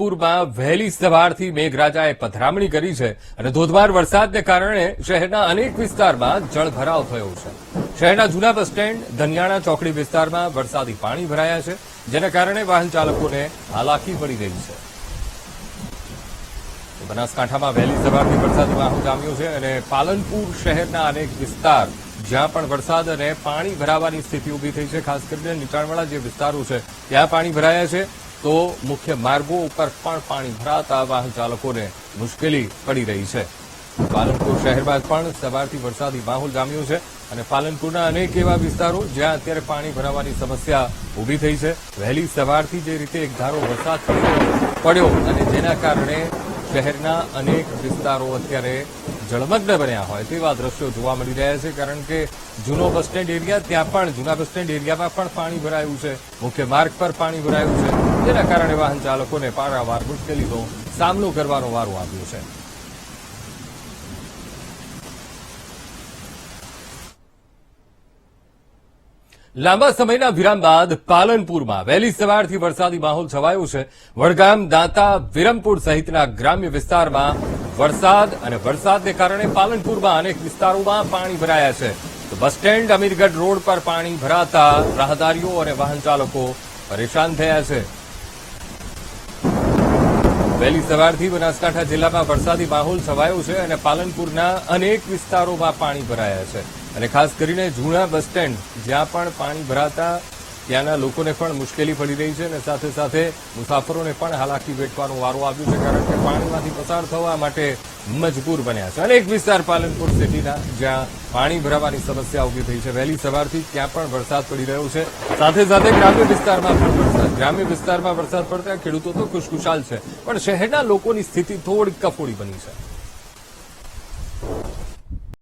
પૂરમાં વહેલી સવારથી મેઘરાજાએ પધરામણી કરી છે. અને ધોધમાર વરસાદને કારણે શહેરના અનેક વિસ્તારમાં જળભરાવ થયો છે. શહેરના જૂના બસ સ્ટેન્ડ ધનિયાણા ચોકડી વિસ્તારમાં વરસાદી પાણી ભરાયા છે, જેના કારણે વાહન ચાલકોને હાલાકી પડી રહી છે. બનાસકાંઠામાં વહેલી સવારથી વરસાદી માહોલ જામ્યો છે અને પાલનપુર શહેરના અનેક વિસ્તાર, જ્યાં પણ વરસાદ અને પાણી ભરાવાની સ્થિતિ ઊભી થઈ છે, ખાસ કરીને નીચાણવાળા જે વિસ્તારો છે, ત્યાં પાણી ભરાયા છે. તો મુખ્ય માર્ગો ઉપર પણ પાણી ભરાતા વાહન ચાલકોને મુશ્કેલી પડી રહી છે. પાલનપુર શહેરમાં પણ સવારથી વરસાદી માહોલ જામ્યો છે અને પાલનપુરના અનેક એવા વિસ્તારો જ્યાં અત્યારે પાણી ભરાવાની સમસ્યા ઊભી થઈ છે. વહેલી સવારથી જે રીતે એક ધારો વરસાદ પડ્યો અને જેના કારણે શહેરના અનેક વિસ્તારો અત્યારે જળમગ્ન બન્યા હોય તેવા દ્રશ્યો જોવા મળી રહ્યા છે, કારણ કે જૂનો બસ સ્ટેન્ડ એરિયા, ત્યાં પણ જૂના બસ સ્ટેન્ડ એરિયામાં પણ પાણી ભરાયું છે. મુખ્ય માર્ગ પર પાણી ભરાયું છે. જેના કારણે વાહન ચાલકોને પારાવાર મુશ્કેલીનો સામનો કરવાનો વારો આવ્યો છે. લાંબા સમયના વિરામ બાદ પાલનપુરમાં વહેલી સવારથી વરસાદી માહોલ છવાયો છે. વડગામ, દાંતા, વિરમપુર સહિતના ગ્રામ્ય વિસ્તારમાં વરસાદ અને વરસાદને કારણે પાલનપુરમાં અનેક વિસ્તારોમાં પાણી ભરાયા છે. તો બસ સ્ટેન્ડ અમીરગઢ રોડ પર પાણી ભરાતા રાહદારીઓ અને વાહન ચાલકો પરેશાન થયા છે. વહેલી સવારથી બનાસકાંઠા જિલ્લામાં વરસાદી માહોલ છવાયો છે અને પાલનપુરના અનેક વિસ્તારોમાં પાણી ભરાયા છે. અને ખાસ કરીને જૂના બસ સ્ટેન્ડ જ્યાં પણ પાણી ભરાતા ત્યાંના લોકોને પણ મુશ્કેલી પડી રહી છે અને સાથે સાથે મુસાફરોને પણ હાલાકી વેઠવાનો વારો આવ્યો છે કારણ કે પાણીમાંથી પસાર થવા માટે મજબૂર બન્યા છે. અનેક વિસ્તાર પાલનપુર સિટીના જ્યાં પાણી ભરાવાની સમસ્યા ઊભી થઈ છે. વહેલી સવારથી ત્યાં પણ વરસાદ પડી રહ્યો છે. સાથે સાથે ગ્રામ્ય વિસ્તારમાં પણ વરસાદ. ગ્રામ્ય વિસ્તારમાં વરસાદ પડતા ખેડૂતો તો ખુશખુશાલ છે. પણ શહેરના લોકોની સ્થિતિ થોડી કફોડી બની છે.